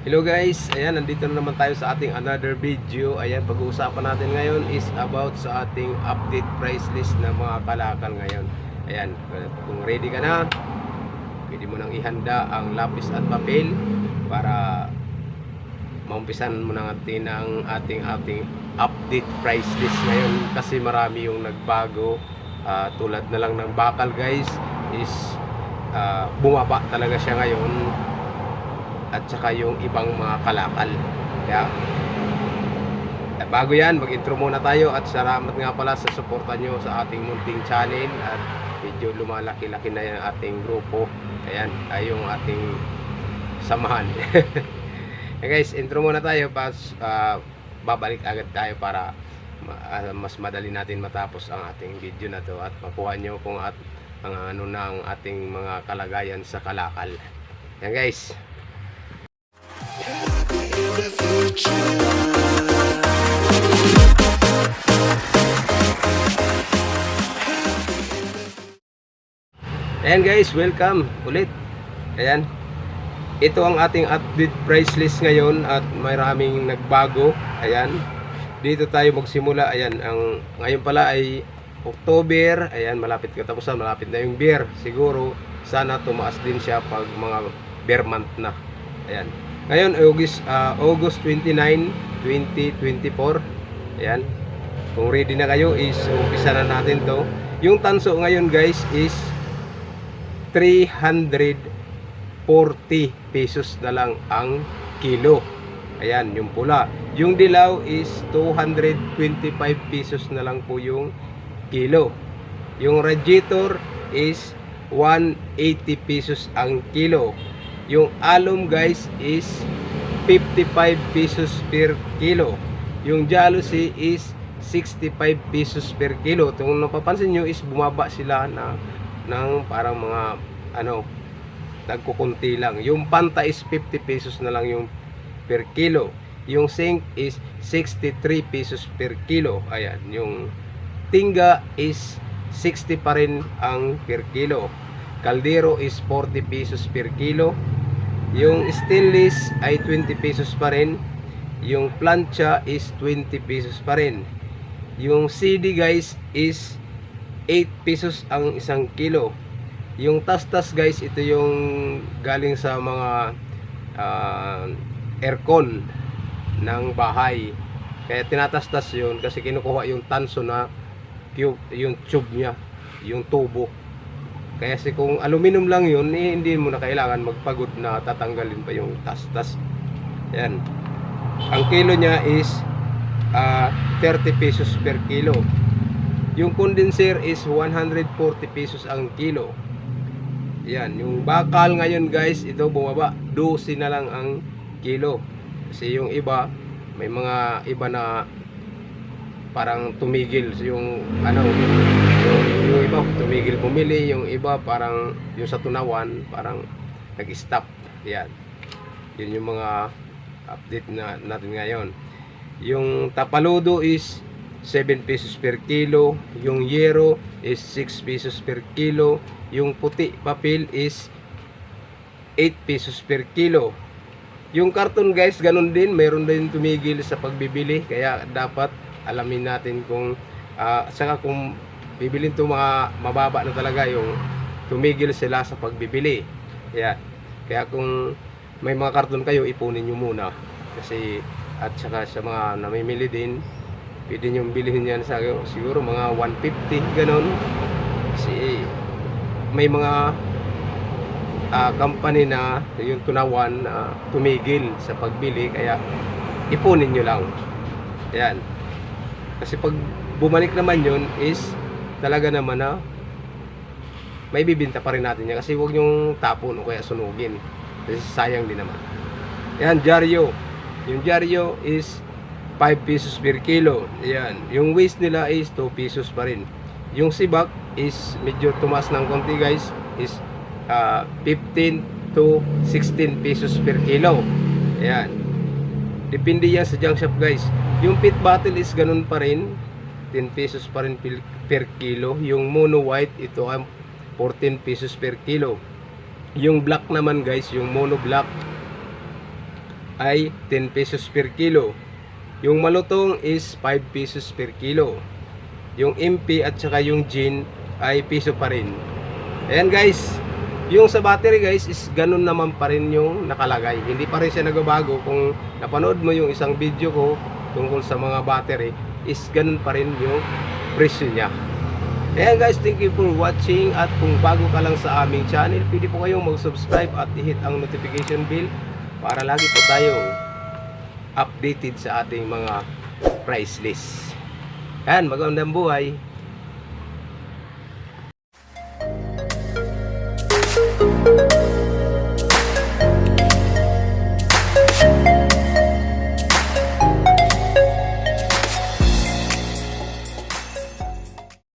Hello guys, ayan nandito na naman tayo sa ating another video. Ayan, pag-uusapan natin ngayon is about sa ating update price list ng mga kalakal ngayon. Ayan, kung ready ka na, pwede mo nang ihanda ang lapis at papel para maumpisan mo na natin ang ating ating update price list ngayon kasi marami yung nagbago Ah, tulad na lang ng bakal guys is ah, bumaba talaga siya ngayon at saka yung ibang mga kalakal. Kaya bago yan, mag-intro muna tayo at salamat nga pala sa suporta nyo sa ating munting channel at medyo lumalaki-laki na yung ating grupo. Ayan, ay yung ating samahan. eh guys, intro muna tayo pas ah, babalik agad tayo para ah, mas madali natin matapos ang ating video na to at makuha nyo kung at ang ano na ang ating mga kalagayan sa kalakal. Yan guys. Ayan guys, welcome ulit. Ayan. Ito ang ating update price list ngayon at maraming nagbago. Ayan. Dito tayo magsimula. Ayan, ang ngayon pala ay October. Ayan, malapit katapusan, malapit na yung beer. Siguro sana tumaas din siya pag mga beer month na. Ayan. Ngayon August ah, August 29, 2024. Ayan. Kung ready na kayo is umpisa na natin 'to. Yung tanso ngayon guys is 340 pesos na lang ang kilo. Ayan, yung pula. Yung dilaw is 225 pesos na lang po yung kilo. Yung radiator is 180 pesos ang kilo. Yung alum guys is 55 pesos per kilo. Yung jealousy is 65 pesos per kilo. Kung napapansin nyo is bumaba sila na ng parang mga ano nagkukunti lang. Yung panta is 50 pesos na lang yung per kilo. Yung zinc is 63 pesos per kilo. Ayan, yung tinga is 60 pa rin ang per kilo. Kaldero is 40 pesos per kilo. Yung stainless ay 20 pesos pa rin. Yung plancha is 20 pesos pa rin. Yung CD guys is 8 pesos ang isang kilo. Yung tastas guys, ito yung galing sa mga ah, aircon ng bahay. Kaya tinatastas yun kasi kinukuha yung tanso na tube, yung tube niya, yung tubo. Kaya si kung aluminum lang yun, eh, hindi mo na kailangan magpagod na tatanggalin pa yung tastas. Yan. Ang kilo niya is ah, 30 pesos per kilo. Yung condenser is 140 pesos ang kilo. Yan, yung bakal ngayon guys, ito bumaba, 12 na lang ang kilo. Kasi yung iba, may mga iba na parang tumigil yung ano yung, yung iba tumigil bumili yung iba parang yung sa tunawan parang nag-stop. Yan. Yun yung mga update na natin ngayon. Yung tapaludo is 7 pesos per kilo yung yero is 6 pesos per kilo yung puti papel is 8 pesos per kilo. Yung karton guys ganun din mayroon din tumigil sa pagbibili kaya dapat alamin natin kung ah, saka kung bibilin to mga mababa na talaga yung tumigil sila sa pagbibili. Kaya kaya kung may mga karton kayo ipunin nyo muna. Kasi at saka sa mga namimili din pwede nyo bilhin yan sa siguro mga 150 ganon kasi may mga ah, company na yung tunawan na tumigil sa pagbili kaya ipunin nyo lang. Yan kasi pag bumalik naman yun is talaga naman na may bibinta pa rin natin yan kasi huwag nyong tapon o kaya sunugin. Kasi sayang din naman. Yan Jaryo yung Jaryo is 5 pesos per kilo. Yan. Yung waste nila is 2 pesos pa rin. Yung sibak is medyo tumas ng konti guys is ah, 15 to 16 pesos per kilo. Yan. Depende yan sa junk shop guys. Yung pit bottle is ganun pa rin 10 pesos pa rin per kilo yung mono white ito ay 14 pesos per kilo yung black naman guys yung mono black ay 10 pesos per kilo. Yung malutong is 5 pesos per kilo. Yung MP at saka yung gin ay piso pa rin. Ayan guys, yung sa battery guys is ganun naman pa rin yung nakalagay. Hindi pa rin siya nagbabago. Kung napanood mo yung isang video ko tungkol sa mga battery, is ganun pa rin yung presyo niya. Ayan guys, thank you for watching at kung bago ka lang sa aming channel, pwede po kayong mag-subscribe at i-hit ang notification bell para lagi po tayong updated sa ating mga price list. Yan, magandang buhay.